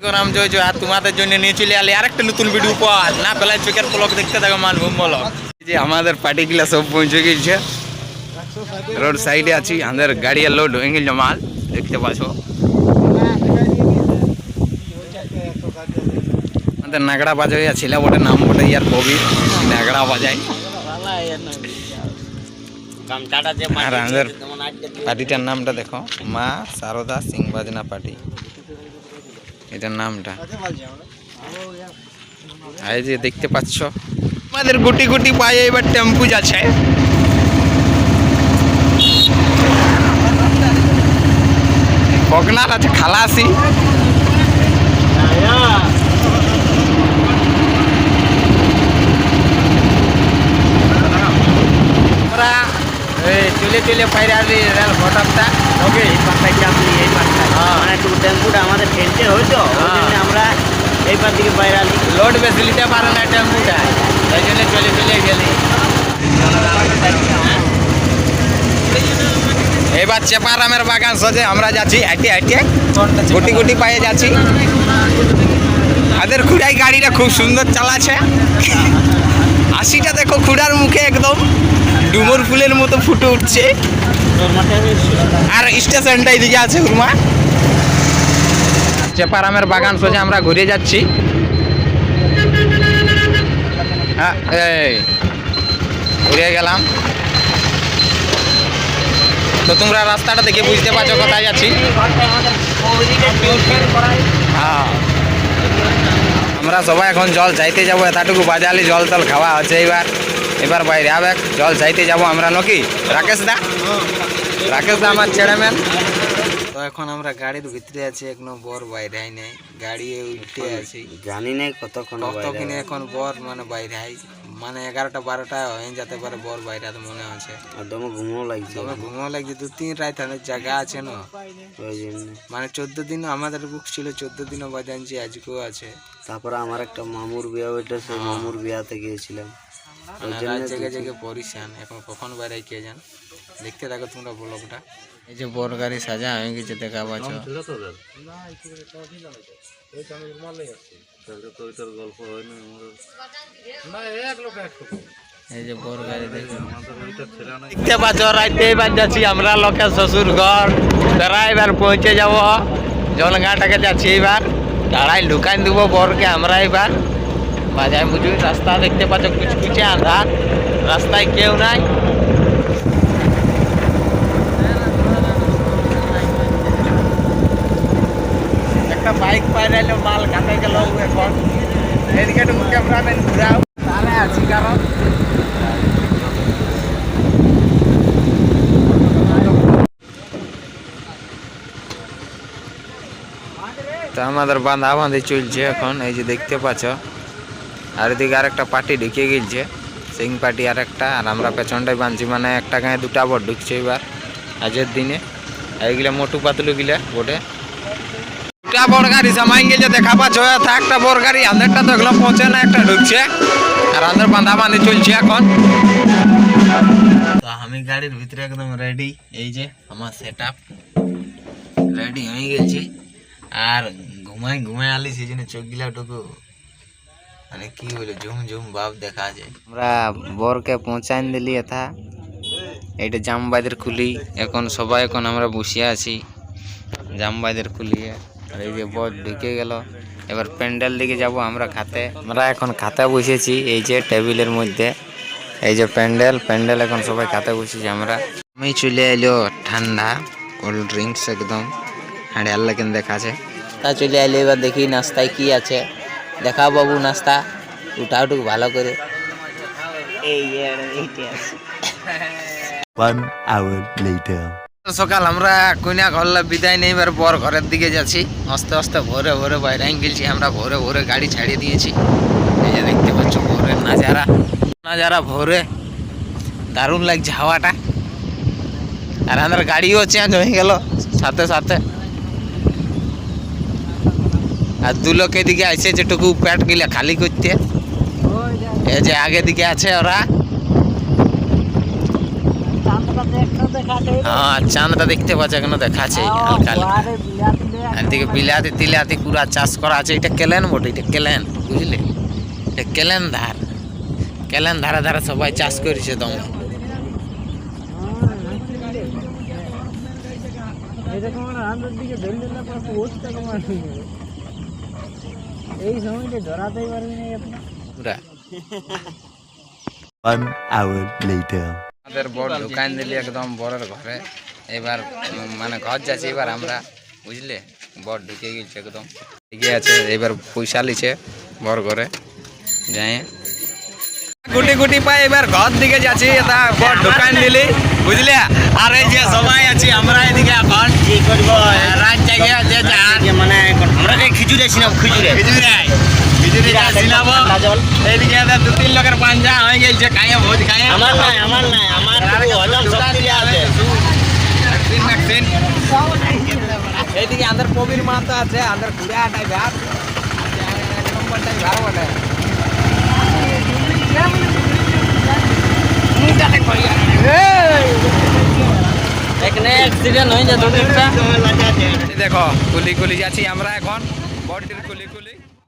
নাম জয় জয়, আর তোমাদের জন্য নিয়ে চলে আলি আরেকটা নতুন ভিডিও পাওয়ার না পেলায় চোখের পলক দেখতে থাকো মানভূম বলো। যে আমাদের পার্টিগুলা সব পৌঁছে গেছে। রোড সাইডে আছি, আমাদের গাড়ি লোড হয়ে গেল মাল, দেখতে পাচ্ছ। আমাদের নাগড়া বাজাই ছিল ওটা নাম বটে ইয়ার কবি, নাগড়া বাজাই আর আমাদের পার্টিটার নামটা দেখো, মা সারদা সিং বাজনা পার্টি এটার নামটা। এই যে দেখতে পাচ্ছ। আমাদের গুটি গুটি পায়ে এবার টেম্পু যাচ্ছে। বগনার আছে খালাসি চলে চলে পাইরে আসি রেল ঘটাপটা ওকে এই পাশটায় চাপলি এই পাশটায় হ্যাঁ। মানে একটু টেম্পুটা আমাদের ওই হ্যাঁ। জন্য আমরা এই পাশ দিকে বাইরে লোড বেশি নিতে পারে না টেম্পুটা তাই জন্য চলে চলে গেলি। এবার চেপারামের বাগান সজে আমরা যাচ্ছি হাঁটে হাঁটে গুটি গুটি পায়ে যাচ্ছি। তাদের খুঁড়াই গাড়িটা খুব সুন্দর চালাচ্ছে। হাসিটা দেখো খুঁড়ার মুখে একদম ডুমুর ফুলের মতো ফুটে উঠছে। আর স্টেশনটা এদিকে আছে উর্মা। চেপারামের বাগান সোজা আমরা ঘুরে যাচ্ছি। হ্যাঁ এই ঘুরে গেলাম। তো তোমরা রাস্তাটা দেখে বুঝতে পারছ কোথায় যাচ্ছি। হ্যাঁ। আমরা সবাই এখন জল চাইতে যাব, এতটুকু বাজালি জল টল খাওয়া হচ্ছে এবার এবার বাইরে আবে জল চাইতে যাব আমরা নাকি? রাকেশ দা? রাকেশ দা আমার ছেড়েমেন তো এখন আমরা গাড়ির ভিতরে আছি এখনও বর বাইরে আই নাই। গাড়ি উঠে আছি। জানি নাই কতক্ষণ কত এখন বর মানে বাইরে আই মানে এগারোটা বারোটা হয়ে যেতে পারে বর বাইরে মনে আছে একদম ঘুমো লাগছে তবে ঘুমাও লাগছে। দু তিন রাত আমাদের জায়গা আছে না। মানে চোদ্দ দিন আমাদের বুক ছিল চোদ্দ দিনও বাজানছি আজকেও আছে। তারপরে আমার একটা মামুর বিয়া ওইটা সেই মামুর বিয়াতে গিয়েছিলাম। জেগে জেগে পরিশান এখন কখন বাইরে কে যান দেখতে থাকো তোমরা ব্লগটা। এই যে বড় গাড়ি সাজা হয়ে গেছে দেখা পাচ্ছ। এই যে বড় গাড়ি দেখতে পাচ্ছ রাইতে এবার যাচ্ছি আমরা লোকের শ্বশুর ঘর তারা এবার পৌঁছে যাব। জলগাঁটাকে যাচ্ছি এবার। দাঁড়াই ঢুকাই দেবো বরকে আমরা এবার। বাজায় বুঝুই রাস্তা দেখতে পাচ্ছ কুচকুচে আন্ধার। রাস্তায় কেউ নাই। একটা বাইক পাইলে মাল কাটে গেল এখন এদিকে একটু ক্যামেরাম্যান ঘুরাও তাহলে আছি কারণ। আমাদের বাঁধা বাঁধি চলছে এখন, এই যে দেখতে পাচ্ছ। আর এদিকে আরেকটা পার্টি ঢুকে গেছে সিং পার্টি আর একটা আর আমরা পেছনটাই বাঁধছি মানে একটা গায়ে দুটা বট ঢুকছে এবার, আজের দিনে। এইগুলা মোটু পাতলু গিলা বোটে। দুটা বড় গাড়ি সামাই গেছে দেখা পাচ্ছ একটা বড় গাড়ি আমাদেরটা তো এগুলো পৌঁছে না একটা ঢুকছে। আর আমাদের বাঁধা বাঁধি চলছে এখন। তো আমি গাড়ির ভিতরে একদম রেডি এই যে আমার সেট রেডি হয়ে গেছি। আর ঘুমাই ঘুমাই আলি সেই জন্য চোখ গিলা টুকু মানে কি বলে ঝুম ঝুম ভাব দেখা যায়। আমরা বরকে পৌঁছাই দিলি এথা এইটা জামবাইদের খুলি। এখন সবাই এখন আমরা বসে আছি। জামবাইদের খুলিয়ে। আর এই যে বর ঢুকে গেল। এবার প্যান্ডেল দিকে যাব আমরা খাতে। আমরা এখন খাতে বসেছি এই যে টেবিলের মধ্যে। এই যে প্যান্ডেল প্যান্ডেল এখন সবাই খাতে বসেছি আমরা। আমি চলে এলো ঠান্ডা কোল্ড ড্রিঙ্কস একদম। হাঁড়ি আল্লাহ কেন দেখাছে তা চলে এলো এবার দেখি নাস্তায় কি আছে। দেখা বাবু নাস্তা উঠা উঠুক ভালো করে। এই এইটা আছে। One hour later. সকাল, আমরা কইনা ঘরলা বিদায় নেই, এবার বর ঘরের দিকে যাচ্ছি। আস্তে আস্তে ভোরে ভোরে বাইরে গেছি আমরা ভোরে ভোরে গাড়ি ছাড়িয়ে দিয়েছি। এই যে দেখতে পাচ্ছ ভোরের নাজারা। নাজারা ভোরে। দারুণ লাগছে হাওয়াটা। আর আমাদের গাড়িও চেঞ্জ হয়ে গেল, সাথে সাথে। আর দু লোক এদিকে আসে যেটুকু প্যাট গিলে খালি করতে। এই যে আগে দিকে আছে ওরা। হ্যাঁ চাঁদটা দেখতে পাচ্ছে এখনও দেখাচ্ছে। হালকা হালকা এদিকে বিলাতি তিলাতি পুরা চাষ করা আছে। এটা কেলেন বটে এটা কেলেন বুঝলে? এটা কেলেন ধার। কেলেন ধারে ধারে সবাই চাষ করেছে দম। এই সময়টা ধরাতেই পারবি না আপনার One hour later. আমাদের বড় দোকান দিলি একদম বড়ের ঘরে। এবার মানে ঘর যাচ্ছে এবার আমরা বুঝলে? বড় ঢুকে গেছে একদম। ঠিকই আছে এবার পয়সা লিছে বড় ঘরে। যাই। গুটি গুটি পাই এবার ঘর দিকে যাচ্ছি তা বড় দোকান দিলি বুঝলে? আর এই যে সবাই আছি আমরা এদিকে এখন। কি করব? রাত জায়গা যে মানে আমরা খিচুড়ি ছিলাম খিচুড়ি হয়ে আমার নাই আমার নাই আমার হজম শক্তি আছে। এইদিকে আন্দার আছে আন্দার ঘুরে আটাই এক নম্বরটাই বটে। যেত দেখো কুলি কুলি যাচ্ছি আমরা এখন। बॉडी को लेकर ले